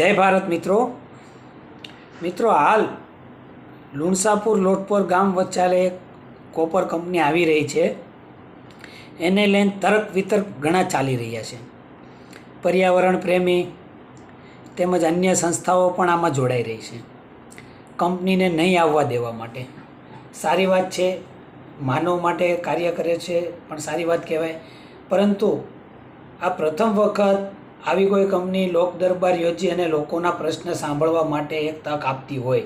જય ભારત મિત્રો. મિત્રો, હાલ લુણસાપુર લોટપોર ગામ વચ્ચાલે કોપર કંપની આવી રહી છે. એને લઈને તર્ક વિતર્ક ઘણા ચાલી રહ્યા છે. પર્યાવરણ પ્રેમી તેમજ અન્ય સંસ્થાઓ પણ આમાં જોડાઈ રહી છે. કંપનીને નહીં આવવા દેવા માટે. સારી વાત છે, માનવ માટે કાર્ય કરે છે, પણ સારી વાત કહેવાય. પરંતુ આ પ્રથમ વખત આવી કોઈ કંપની લોક દરબાર યોજી અને લોકોના પ્રશ્ન સાંભળવા માટે એક તક આપતી હોય,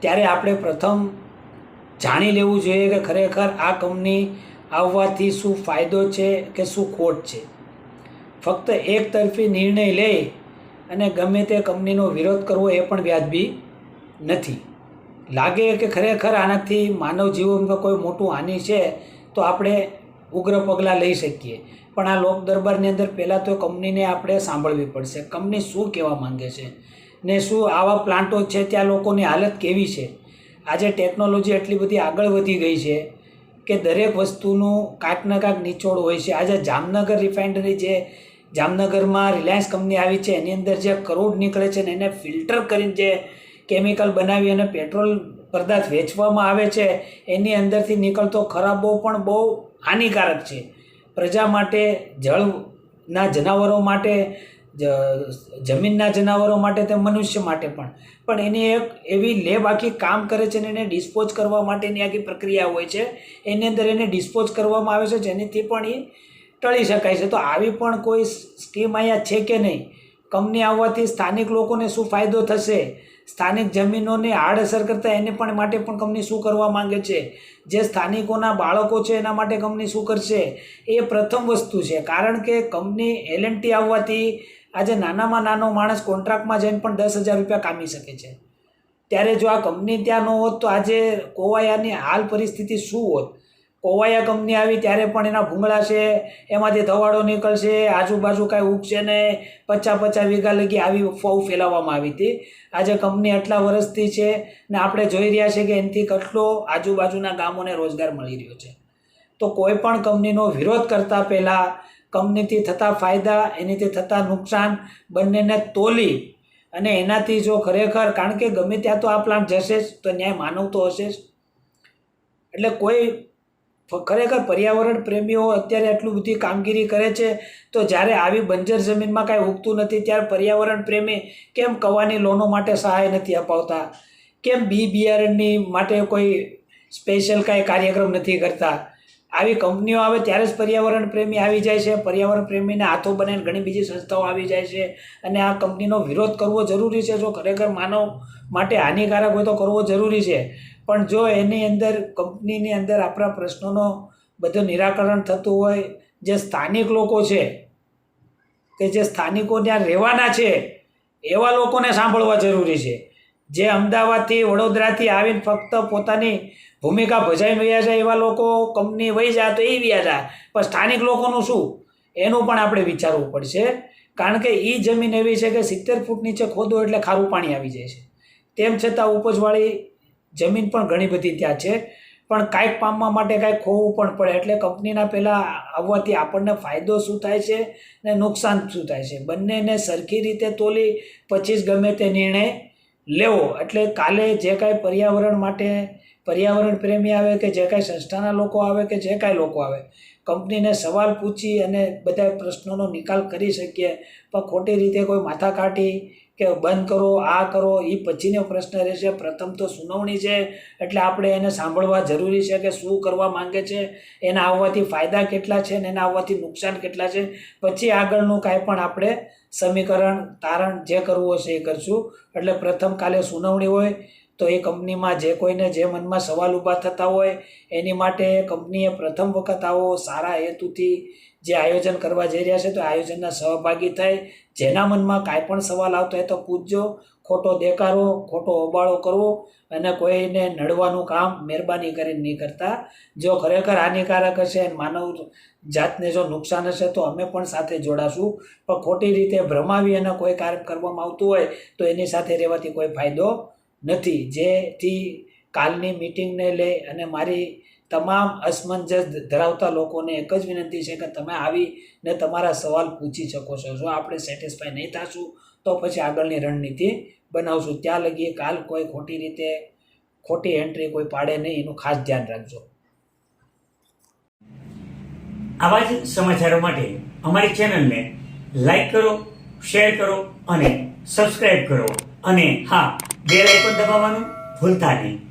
ત્યારે આપણે પ્રથમ જાણી લેવું જોઈએ કે ખરેખર આ કંપની આવવાથી શું ફાયદો છે કે શું ખોટ છે. ફક્ત એક તરફી નિર્ણય લઈ અને ગમે તે કંપનીનો વિરોધ કરવો એ પણ વ્યાજબી નથી. લાગે કે ખરેખર આનાથી માનવ જીવનમાં કોઈ મોટું હાનિ છે, તો આપણે ઉગ્ર પગલાં લઈ શકીએ. પણ આ લોક દરબારની અંદર પહેલાં તો કંપનીને આપણે સાંભળવી પડશે. કંપની શું કહેવા માંગે છે ને શું આવા પ્લાન્ટો છે ત્યાં લોકોની હાલત કેવી છે? આજે ટેકનોલોજી એટલી બધી આગળ વધી ગઈ છે કે દરેક વસ્તુનું કાંઈક ને કાંઈક નિચોડ હોય છે. આજે જામનગર રિફાઇનરી જે જામનગરમાં રિલાયન્સ કંપની આવી છે, એની અંદર જે કરોડ નીકળે છે ને એને ફિલ્ટર કરીને જે કેમિકલ બનાવી અને પેટ્રોલ પદાર્થ વેચવામાં આવે છે, એની અંદરથી નીકળતો ખરાબો પણ બહુ હાનિકારક છે. પ્રજા માટે, જળના જનાવરો માટે જમીનના જનાવરો માટે તે મનુષ્ય માટે પણ. પણ એની એક એવી લેબ આખી કામ કરે છે અને એને ડિસ્પોઝ કરવા માટેની આખી પ્રક્રિયા હોય છે. એની અંદર એને ડિસ્પોઝ કરવામાં આવે છે જેનાથી પણ એ ટળી શકાય છે. તો આવી પણ કોઈ સ્કીમ અહીંયા છે કે નહીં? કંપની આવવાથી સ્થાનિક લોકોને શું ફાયદો થશે? સ્થાનિક જમીનોને આડઅસર કરતાં એને પણ માટે પણ કંપની શું કરવા માંગે છે? જે સ્થાનિકોના બાળકો છે એના માટે કંપની શું કરશે? એ પ્રથમ વસ્તુ છે. કારણ કે કંપની એલએનટી આવવાથી આજે નાનામાં નાનો માણસ કોન્ટ્રાક્ટમાં જઈને પણ દસ હજાર રૂપિયા કામી શકે છે. ત્યારે જો આ કંપની ત્યાં ન હોત તો આજે કોવાયાની હાલ પરિસ્થિતિ શું હોત? કોવાયા કંપની આવી ત્યારે પણ એના ભૂંગળા છે એમાંથી ધવાડો નીકળશે, આજુબાજુ કાંઈ ઉગશે નહીં પચાસ પચાસ વીઘા લગી આવી ફવ ફેલાવવામાં આવી હતી. આજે કંપની આટલા વર્ષથી છે ને આપણે જોઈ રહ્યા છે કે એનાથી કેટલો આજુબાજુના ગામોને રોજગાર મળી રહ્યો છે. તો કોઈ પણ કંપનીનો વિરોધ કરતાં પહેલાં કંપનીથી થતા ફાયદા, એનીથી થતા નુકસાન બંનેને તોલી અને એનાથી જો ખરેખર, કારણ કે ગમે ત્યાં તો આ પ્લાન્ટ જશે જ, તો ન્યાય માનવ તો હશે જ. એટલે કોઈ ખરેખર પર્યાવરણ પ્રેમીઓ અત્યારે આટલું બધી કામગીરી કરે છે, તો જ્યારે આવી બંજર જમીનમાં કાંઈ ઉગતું નથી, ત્યારે પર્યાવરણ પ્રેમી કેમ કવાની લોનો માટે સહાય નથી અપાવતા? કેમ બી બિયારણની માટે કોઈ સ્પેશિયલ કાંઈ કાર્યક્રમ નથી કરતા? આવી કંપનીઓ આવે ત્યારે જ પર્યાવરણ પ્રેમી આવી જાય છે, પર્યાવરણ પ્રેમીને હાથો બનાવીને ઘણી બીજી સંસ્થાઓ આવી જાય છે, અને આ કંપનીનો વિરોધ કરવો જરૂરી છે. જો ખરેખર માનવ માટે હાનિકારક હોય તો કરવો જરૂરી છે. પણ જો એની અંદર, કંપનીની અંદર આપણા પ્રશ્નોનો બધું નિરાકરણ થતું હોય, જે સ્થાનિક લોકો છે, કે જે સ્થાનિકો ત્યાં રહેવાના છે, એવા લોકોને સાંભળવા જરૂરી છે. જે અમદાવાદથી વડોદરાથી આવીને ફક્ત પોતાની ભૂમિકા ભજાઈ રહ્યા છે, એવા લોકો કંપની વહી જાય તો એ વ્યા જાય પણ સ્થાનિક લોકોનું શું? એનું પણ આપણે વિચારવું પડશે. કારણ કે એ જમીન એવી છે કે સિત્તેર ફૂટ નીચે ખોદો એટલે ખારું પાણી આવી જાય છે. તેમ છતાં ઉપજવાળી જમીન પણ ઘણી બધી ત્યાં છે. પણ કાંઈક પામવા માટે કાંઈક ખોવું પણ પડે. એટલે કંપનીના પહેલાં આવવાથી આપણને ફાયદો શું થાય છે ને નુકસાન શું થાય છે. બંનેને સરખી રીતે તોલી પછી જ ગમે તે નિર્ણય લેવો. એટલે કાલે જે કાંઈ પર્યાવરણ માટે પર્યાવરણ પ્રેમી આવે કે જે કાંઈ સંસ્થાના લોકો આવે કે જે કાંઈ લોકો આવે, કંપનીને સવાલ પૂછી અને બધા પ્રશ્નોનો નિકાલ કરી શકીએ. પણ ખોટી રીતે કોઈ માથા કાઢી કે બંધ કરો, આ કરો એ પછીનો પ્રશ્ન રહેશે. પ્રથમ તો સુનાવણી છે, એટલે આપણે એને સાંભળવા જરૂરી છે કે શું કરવા માંગે છે, એના આવવાથી ફાયદા કેટલા છે ને એના આવવાથી નુકસાન કેટલા છે. પછી આગળનું કાંઈ પણ આપણે સમીકરણ, તારણ જે કરવું હશે એ કરશું. એટલે પ્રથમ કાલે સુનાવણી હોય તો એ કંપનીમાં જે કોઈને જે મનમાં સવાલ ઊભા થતા હોય, એની માટે કંપનીએ પ્રથમ વખત આવો સારા હેતુથી જે આયોજન કરવા જઈ રહ્યા છે, તો આયોજનના સહભાગી થાય. જેના મનમાં કાંઈ પણ સવાલ આવતો હોય તો પૂછજો. ખોટો દેકારો ખોટો હોબાળો કરવો અને કોઈને નડવાનું કામ મહેરબાની કરીને નહીં કરતા. જો ખરેખર હાનિકારક હશે માનવ જાતને જો નુકસાન હશે, તો અમે પણ સાથે જોડાશું. પણ ખોટી રીતે ભ્રમાવી અને કોઈ કાર્ય કરવામાં આવતું હોય, તો એની સાથે રહેવાથી કોઈ ફાયદો નથી. જેથી કાલની મિટિંગને લઈ અને મારી તમામ અસમંજસ ધરાવતા લોકોને એક જ વિનંતી છે કે તમે આવીને તમારા સવાલ પૂછી શકો છો. જો આપણે સેટિસ્ફાય નહીં થશું, તો પછી આગળની રણનીતિ બનાવશું. ત્યાં લગી કાલ કોઈ ખોટી રીતે, ખોટી એન્ટ્રી કોઈ પાડે નહીં, એનું ખાસ ધ્યાન રાખજો. આવા જ સમાચારો માટે અમારી ચેનલને લાઈક કરો, શેર કરો અને સબસ્ક્રાઇબ કરો. અને હા, બેલ પણ દબાવવાનું ભૂલતા નહીં.